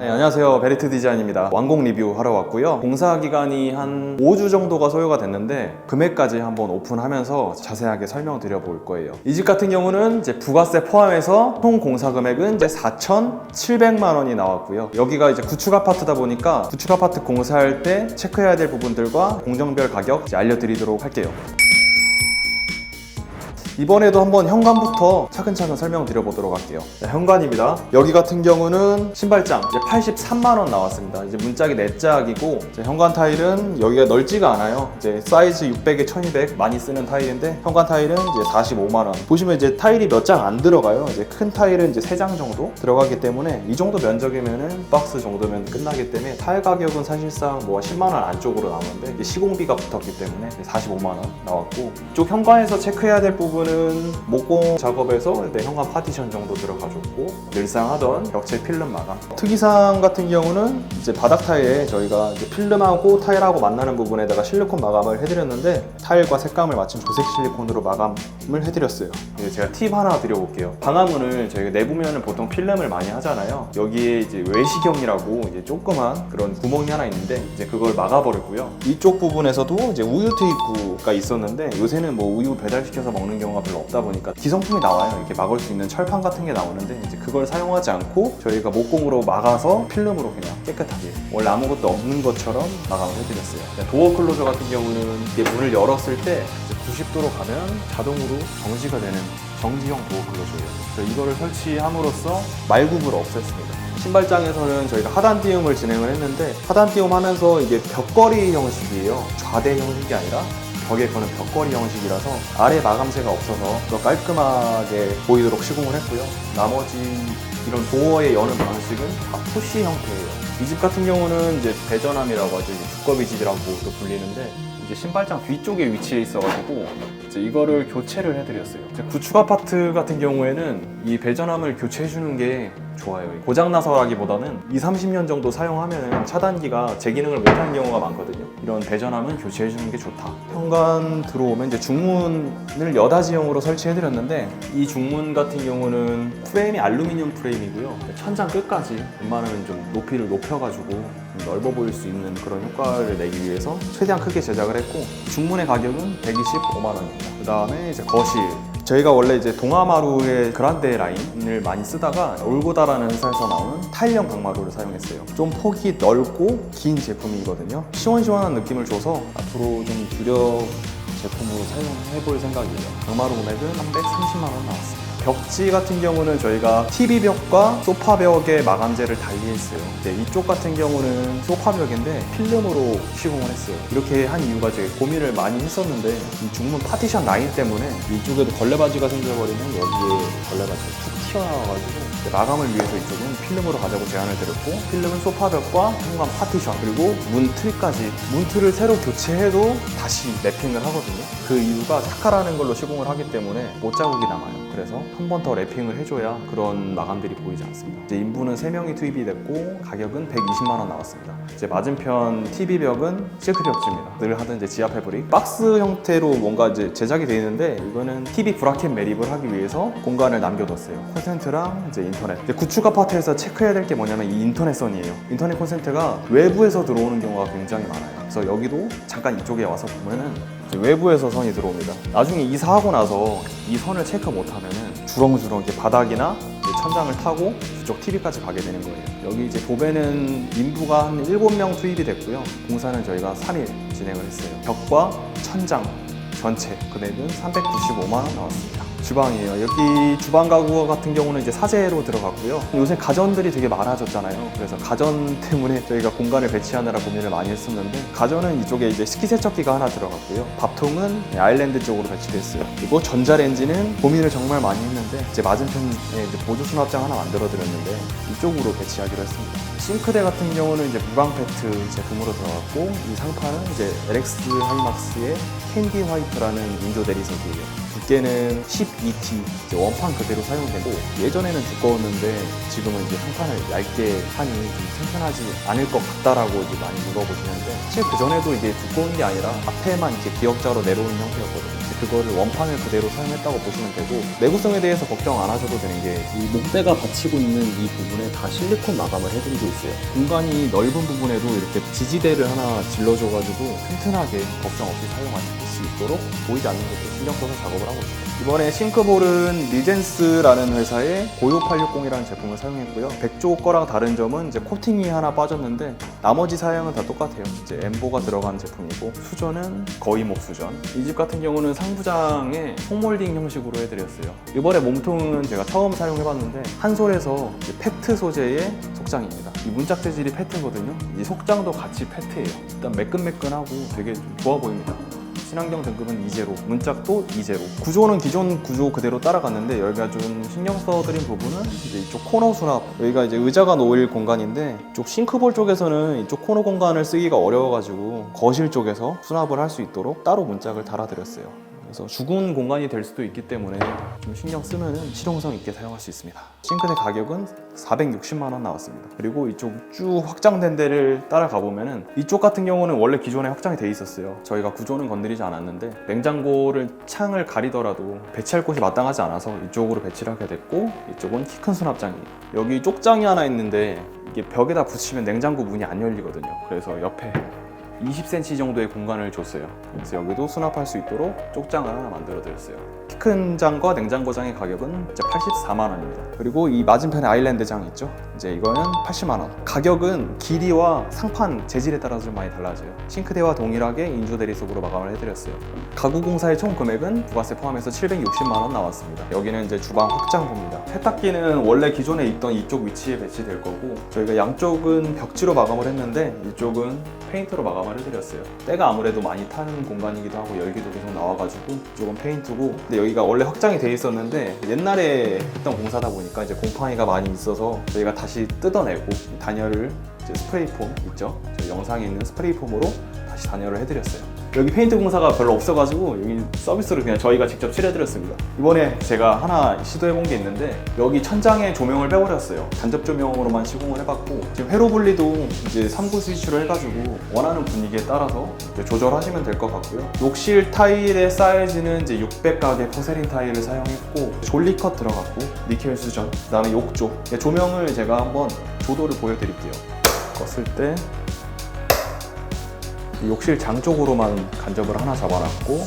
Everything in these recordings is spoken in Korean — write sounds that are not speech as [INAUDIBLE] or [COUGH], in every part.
안녕하세요. 베리트 디자인입니다. 완공 리뷰 하러 왔고요. 공사 기간이 한 5주 정도가 소요가 됐는데 금액까지 한번 오픈하면서 자세하게 설명드려 볼 거예요. 이 집 같은 경우는 이제 부가세 포함해서 총 공사 금액은 이제 4,700만 원이 나왔고요. 여기가 이제 구축 아파트다 보니까 구축 아파트 공사할 때 체크해야 될 부분들과 공정별 가격 알려드리도록 할게요 이번에도 한번 현관부터 차근차근 설명드려보도록 할게요. 네, 현관입니다. 여기 같은 경우는 신발장 이제 83만 원 나왔습니다. 이제 문짝이 4짝이고 이제 현관 타일은 여기가 넓지가 않아요. 이제 사이즈 600에 1200 많이 쓰는 타일인데 현관 타일은 이제 45만 원. 보시면 이제 타일이 몇 장 안 들어가요. 이제 큰 타일은 이제 3장 정도 들어가기 때문에 이 정도 면적이면은 박스 정도면 끝나기 때문에 타일 가격은 사실상 뭐 10만 원 안쪽으로 나오는데 시공비가 붙었기 때문에 45만 원 나왔고 이쪽 현관에서 체크해야 될 부분은 목공 작업에서 네, 현관 파티션 정도 들어가줬고 늘상 하던 벽체 필름 마감. 특이사항 같은 경우는 이제 바닥 타일에 저희가 필름하고 타일하고 만나는 부분에다가 실리콘 마감을 해드렸는데 타일과 색감을 맞춘 조색 실리콘으로 마감을 해드렸어요. 이제 제가 팁 하나 드려볼게요. 방화문을 저희가 내부면은 보통 필름을 많이 하잖아요. 여기에 이제 외시경이라고 이제 조그만 그런 구멍이 하나 있는데 이제 그걸 막아버렸고요. 이쪽 부분에서도 이제 우유 테이프가 있었는데 요새는 뭐 우유 배달시켜서 먹는 경우가 별로 없다 보니까 기성품이 나와요. 이렇게 막을 수 있는 철판 같은 게 나오는데 이제 그걸 사용하지 않고 저희가 목공으로 막아서 필름으로 그냥 깨끗하게 원래 아무것도 없는 것처럼 마감을 해드렸어요. 도어 클로저 같은 경우는 이게 문을 열었을 때 이제 90도로 가면 자동으로 정지가 되는 정지형 도어 클로저예요. 그래서 이거를 설치함으로써 말굽을 없앴습니다. 신발장에서는 저희가 하단 띄움을 진행을 했는데 하단 띄움 하면서 이게 벽걸이 형식이에요. 좌대 형식이 아니라 벽에 거는 벽걸이 형식이라서 아래 마감재가 없어서 더 깔끔하게 보이도록 시공을 했고요. 나머지 이런 도어에 여는 방식은 다 푸시 형태예요. 이 집 같은 경우는 이제 배전함이라고 하죠. 두꺼비 집이라고도 불리는데 이제 신발장 뒤쪽에 위치해 있어가지고 이제 이거를 교체를 해드렸어요. 이제 구축 아파트 같은 경우에는 이 배전함을 교체해주는 게 좋아요. 고장나서라기보다는 2, 30년 정도 사용하면 차단기가 제 기능을 못하는 경우가 많거든요. 이런 배전함은 교체해주는 게 좋다. 현관 들어오면 이제 중문을 여닫이형으로 설치해드렸는데 이 중문 같은 경우는 프레임이 알루미늄 프레임이고요. 천장 끝까지 웬만하면 좀 높이를 높여가지고 좀 넓어 보일 수 있는 그런 효과를 내기 위해서 최대한 크게 제작을 했고 중문의 가격은 125만 원입니다. 그 다음에 이제 거실 저희가 원래 이제 동아마루의 그란데 라인을 많이 쓰다가 올고다라는 회사에서 나오는 타일형 강마루를 사용했어요. 좀 폭이 넓고 긴 제품이거든요. 시원시원한 느낌을 줘서 앞으로 좀 주력 제품으로 사용해 볼 생각이에요. 강마루 금액은 330만 원 나왔습니다. 벽지 같은 경우는 저희가 TV벽과 소파벽의 마감재를 달리했어요. 이제 이쪽 같은 경우는 소파 벽인데 필름으로 시공을 했어요. 이렇게 한 이유가 제가 고민을 많이 했었는데 이 중문 파티션 라인 때문에 이쪽에도 걸레바지가 생겨버리면 여기에 걸레바지가 툭 튀어나와가지고 마감을 위해서 이쪽은 필름으로 가자고 제안을 드렸고 필름은 소파벽과 현관 파티션 그리고 문 틀까지 문 틀을 새로 교체해도 다시 랩핑을 하거든요. 그 이유가 사카라는 걸로 시공을 하기 때문에 못 자국이 남아요. 그래서 한 번 더 랩핑을 해줘야 그런 마감들이 보이지 않습니다. 이제 인부는 3명이 투입이 됐고 가격은 120만 원 나왔습니다. 이제 맞은편 TV벽은 실크 벽지입니다. 늘 하던 이제 지하 패브릭 박스 형태로 뭔가 이제 제작이 되어 있는데 이거는 TV 브라켓 매립을 하기 위해서 공간을 남겨뒀어요. 콘센트랑 이제 인터넷. 구축 아파트에서 체크해야 될 게 뭐냐면 이 인터넷선이에요. 인터넷 콘센트가 외부에서 들어오는 경우가 굉장히 많아요. 그래서 여기도 잠깐 이쪽에 와서 보면은 외부에서 선이 들어옵니다. 나중에 이사하고 나서 이 선을 체크 못하면은 주렁주렁 이렇게 바닥이나 천장을 타고 그쪽 TV까지 가게 되는 거예요. 여기 이제 도배는 인부가 한 7명 투입이 됐고요. 공사는 저희가 3일 진행을 했어요. 벽과 천장 전체 금액은 395만 원 나왔습니다. 주방이에요. 여기 주방 가구 같은 경우는 이제 사제로 들어갔고요. 요새 가전들이 되게 많아졌잖아요. 그래서 가전 [LAUGHS] 때문에 저희가 공간을 배치하느라 고민을 많이 했었는데 가전은 이쪽에 이제 식기 세척기가 하나 들어갔고요. 밥통은 아일랜드 쪽으로 배치됐어요. 그리고 전자레인지는 고민을 정말 많이 했는데 이제 맞은편에 이제 보조 수납장 하나 만들어 드렸는데 이쪽으로 배치하기로 했습니다. 싱크대 같은 경우는 이제 무광 페트 제품으로 들어갔고 이 상판은 이제 LX 하이막스의 캔디 화이트라는 인조 대리석이에요. 두께는 12T 이제 원판 그대로 사용되고 예전에는 두꺼웠는데 지금은 이제 상판을 얇게 하니 좀 튼튼하지 않을 것 같다라고 이제 많이 물어보시는데 사실 그 전에도 이게 두꺼운 게 아니라 앞에만 이렇게 기역자로 내려오는 형태였거든요. 그거를 원판을 그대로 사용했다고 보시면 되고 내구성에 대해서 걱정 안 하셔도 되는 게 이 목대가 받치고 있는 이 부분에 다 실리콘 마감을 해드리고 있어요. 공간이 넓은 부분에도 이렇게 지지대를 하나 질러줘가지고 튼튼하게 걱정 없이 사용하실 수 있도록 보이지 않는 것도 신경 써서 작업을 하고 있습니다. 이번에 싱크볼은 리젠스라는 회사의 고요 860이라는 제품을 사용했고요. 백조 거랑 다른 점은 이제 코팅이 하나 빠졌는데 나머지 사양은 다 똑같아요. 이제 엠보가 들어간 제품이고 수전은 거의 목 수전. 이 집 같은 경우는 상부장에 폼몰딩 형식으로 해드렸어요. 이번에 몸통은 제가 처음 사용해봤는데 한솔에서 페트 소재의 속장입니다. 이 문짝 재질이 페트거든요. 이 속장도 같이 페트예요. 일단 매끈매끈하고 되게 좀 좋아 보입니다. 친환경 등급은 2제로, 문짝도 2제로. 구조는 기존 구조 그대로 따라갔는데 여기가 좀 신경 써드린 부분은 이제 이쪽 코너 수납. 여기가 이제 의자가 놓일 공간인데 이쪽 싱크볼 쪽에서는 이쪽 코너 공간을 쓰기가 어려워가지고 거실 쪽에서 수납을 할 수 있도록 따로 문짝을 달아드렸어요. 그래서 죽은 공간이 될 수도 있기 때문에 좀 신경 쓰면은 실용성 있게 사용할 수 있습니다. 싱크대 가격은 460만 원 나왔습니다. 그리고 이쪽 쭉 확장된 데를 따라가 보면은 이쪽 같은 경우는 원래 기존에 확장이 돼 있었어요. 저희가 구조는 건드리지 않았는데 냉장고를 창을 가리더라도 배치할 곳이 마땅하지 않아서 이쪽으로 배치를 하게 됐고 이쪽은 키 큰 수납장이에요. 여기 쪽장이 하나 있는데 이게 벽에다 붙이면 냉장고 문이 안 열리거든요. 그래서 옆에 20cm 정도의 공간을 줬어요. 그래서 여기도 수납할 수 있도록 쪽장을 하나 만들어 드렸어요. 키큰 장과 냉장고 장의 가격은 이제 84만 원입니다. 그리고 이 맞은편에 아일랜드 장 있죠? 이제 이거는 80만 원. 가격은 길이와 상판 재질에 따라서 좀 많이 달라져요. 싱크대와 동일하게 인조 대리석으로 마감을 해드렸어요. 가구 공사의 총 금액은 부가세 포함해서 760만 원 나왔습니다. 여기는 이제 주방 확장부입니다. 세탁기는 원래 기존에 있던 이쪽 위치에 배치될 거고 저희가 양쪽은 벽지로 마감을 했는데 이쪽은 페인트로 마감을 해드렸어요. 때가 아무래도 많이 타는 공간이기도 하고 열기도 계속 나와가지고 이쪽은 페인트고 근데 여기가 원래 확장이 돼 있었는데 옛날에 했던 공사다 보니까 이제 곰팡이가 많이 있어서 저희가 다시 뜯어내고 이 단열을 이제 스프레이 폼 있죠? 저 영상에 있는 스프레이 폼으로 다시 단열을 해드렸어요. 여기 페인트 공사가 별로 없어가지고 여기 서비스로 그냥 저희가 직접 칠해드렸습니다. 이번에 제가 하나 시도해본 게 있는데 여기 천장에 조명을 빼버렸어요. 간접 조명으로만 시공을 해봤고 지금 회로 분리도 이제 3구 스위치로 해가지고 원하는 분위기에 따라서 조절하시면 될 것 같고요. 욕실 타일의 사이즈는 이제 600각의 포세린 타일을 사용했고 졸리컷 들어갔고 니켈 수전 그다음에 욕조 조명을 제가 한번 조도를 보여드릴게요. 껐을 때이 욕실 장 쪽으로만 간접을 하나 잡아놨고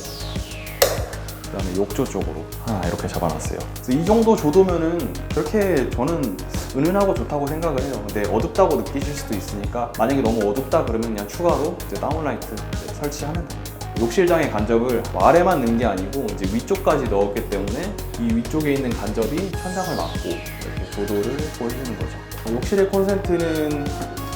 그다음에 욕조 쪽으로 하나 이렇게 잡아놨어요. 이 정도 조도면은 그렇게 저는 은은하고 좋다고 생각을 해요. 근데 어둡다고 느끼실 수도 있으니까 만약에 너무 어둡다 그러면 그냥 추가로 이제 다운라이트 이제 설치하면 됩니다. 욕실장의 간접을 아래만 넣은 게 아니고 이제 위쪽까지 넣었기 때문에 이 위쪽에 있는 간접이 천장을 막고 이렇게 조도를 보여주는 거죠. 욕실의 콘센트는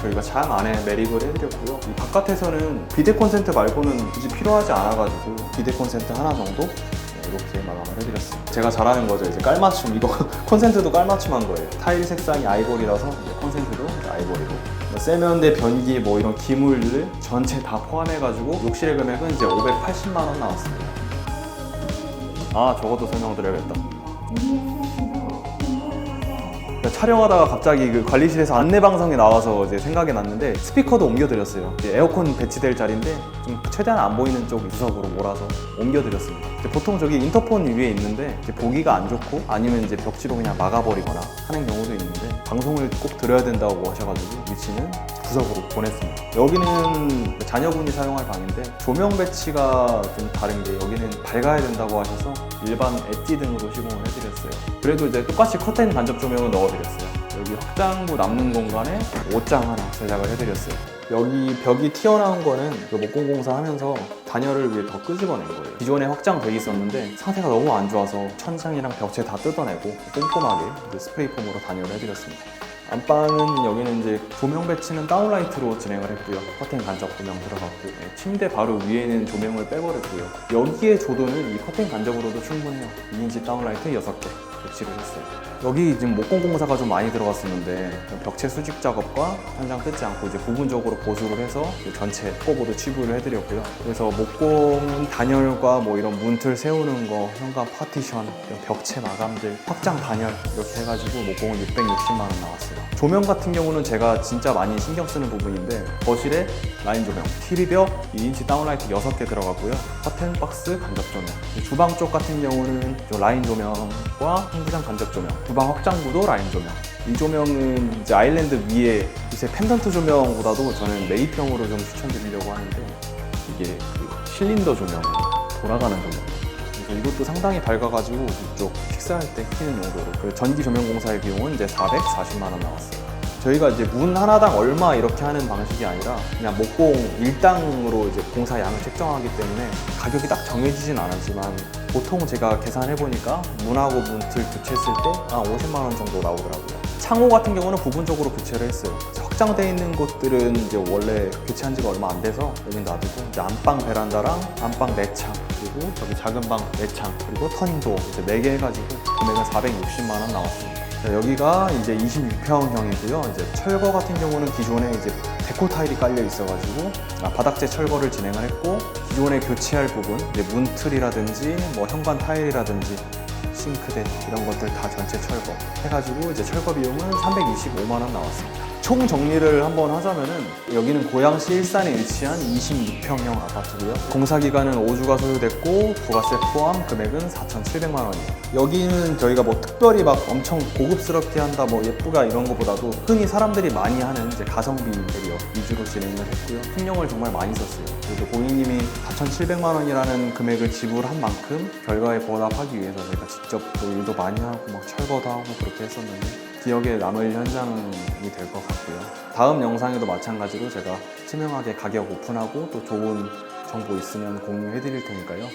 저희가 장 안에 매립을 해드렸고요. 이 바깥에서는 비대 콘센트 말고는 굳이 필요하지 않아가지고 비대 콘센트 하나 정도 네, 이렇게 마감을 해드렸습니다. 제가 잘하는 거죠. 이제 깔맞춤 이거 [LAUGHS] 콘센트도 깔맞춤한 거예요. 타일 색상이 아이보리라서 콘센트도 이제 아이보리로. 뭐 세면대 변기 뭐 이런 기물들 전체 다 포함해가지고 욕실의 금액은 이제 580만 원 나왔습니다. 아 저것도 설명드려야겠다. 그러니까 촬영하다가 갑자기 그 관리실에서 안내 방송이 나와서 이제 생각이 났는데 스피커도 옮겨드렸어요. 에어컨 배치될 자리인데 좀 최대한 안 보이는 쪽 구석으로 몰아서 옮겨드렸습니다. 보통 저기 인터폰 위에 있는데 보기가 안 좋고 아니면 이제 벽지로 그냥 막아버리거나 하는 경우도 있는데 방송을 꼭 들어야 된다고 하셔가지고 위치는 구석으로 보냈습니다. 여기는 자녀분이 사용할 방인데 조명 배치가 좀 다른 게 여기는 밝아야 된다고 하셔서 일반 엣지 등으로 시공을 해드렸어요. 그래도 이제 똑같이 커튼 간접 조명을 넣어드렸어요. 여기 확장부 남는 공간에 옷장 하나 제작을 해드렸어요. 여기 벽이 튀어나온 거는 그 목공공사 하면서 단열을 위해 더 끄집어낸 거예요. 기존에 확장돼 있었는데 상태가 너무 안 좋아서 천장이랑 벽체 다 뜯어내고 꼼꼼하게 스프레이 폼으로 단열을 해드렸습니다. 안방은 여기는 이제 조명 배치는 다운라이트로 진행을 했고요. 커튼 간접 조명 들어갔고 네, 침대 바로 위에는 조명을 빼버렸고요. 여기에 조도는 이 커튼 간접으로도 충분해요. 2인치 다운라이트 6개 배치를 했어요. 여기 지금 목공 공사가 좀 많이 들어갔었는데 벽체 수직 작업과 현장 뜯지 않고 이제 부분적으로 보수를 해서 전체 코보드 치부를 해드렸고요. 그래서 목공은 단열과 뭐 이런 문틀 세우는 거, 현관 파티션, 벽체 마감들, 확장 단열 이렇게 해가지고 목공은 660만 원 나왔어요. 조명 같은 경우는 제가 진짜 많이 신경 쓰는 부분인데 거실에 라인 조명, TV벽 2인치 다운라이트 6개 들어가고요. 커튼 박스 간접 조명. 주방 쪽 같은 경우는 저 라인 조명과 홍구장 간접 조명. 주방 확장부도 라인 조명. 이 조명은 이제 아일랜드 위에 요새 펜던트 조명보다도 저는 메이평으로 좀 추천드리려고 하는데 이게 그 실린더 조명, 돌아가는 조명. 그래서 이것도 상당히 밝아가지고 이쪽 식사할 때 켜는 용도로 그 전기 조명 공사의 비용은 이제 440만 원 나왔어요. 저희가 이제 문 하나당 얼마 이렇게 하는 방식이 아니라 그냥 목공 일당으로 이제 공사 양을 책정하기 때문에 가격이 딱 정해지진 않았지만 보통 제가 계산해 보니까 문하고 문틀 교체했을 때한 50만 원 정도 나오더라고요. 창호 같은 경우는 부분적으로 교체를 했어요. 확장되어 있는 곳들은 이제 원래 교체한 지가 얼마 안 돼서 여기 놔두고 이제 안방 베란다랑 안방 내창 그리고 저기 작은 방 내창 그리고 터닝도 이제 4개 해가지고 금액은 460만 원 나왔습니다. 자, 여기가 이제 26평형이고요. 이제 철거 같은 경우는 기존에 이제 데코 타일이 깔려 있어가지고 아, 바닥재 철거를 진행을 했고 기존에 교체할 부분 이제 문틀이라든지 뭐 현관 타일이라든지 싱크대 이런 것들 다 전체 철거 해가지고 이제 철거 비용은 325만 원 나왔습니다. 총 정리를 한번 하자면은 여기는 고양시 일산에 위치한 26평형 아파트고요. 공사 기간은 5주가 소요됐고 부가세 포함 금액은 4,700만 원이에요. 여기는 저희가 뭐 특별히 막 엄청 고급스럽게 한다 뭐 예쁘가 이런 것보다도 흔히 사람들이 많이 하는 이제 가성비 인테리어 위주로 진행을 했고요. 신경을 정말 많이 썼어요. 그리고 고객님이 4,700만 원이라는 금액을 지불한 만큼 결과에 보답하기 위해서 저희가 직접 또 일도 많이 하고 막 철거도 하고 그렇게 했었는데 기억에 남을 현장이 될 것 같고요. 다음 영상에도 마찬가지로 제가 투명하게 가격 오픈하고 또 좋은 정보 있으면 공유해 드릴 테니까요.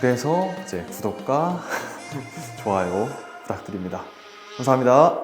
그래서 이제 구독과 [LAUGHS] 좋아요 부탁드립니다. 감사합니다.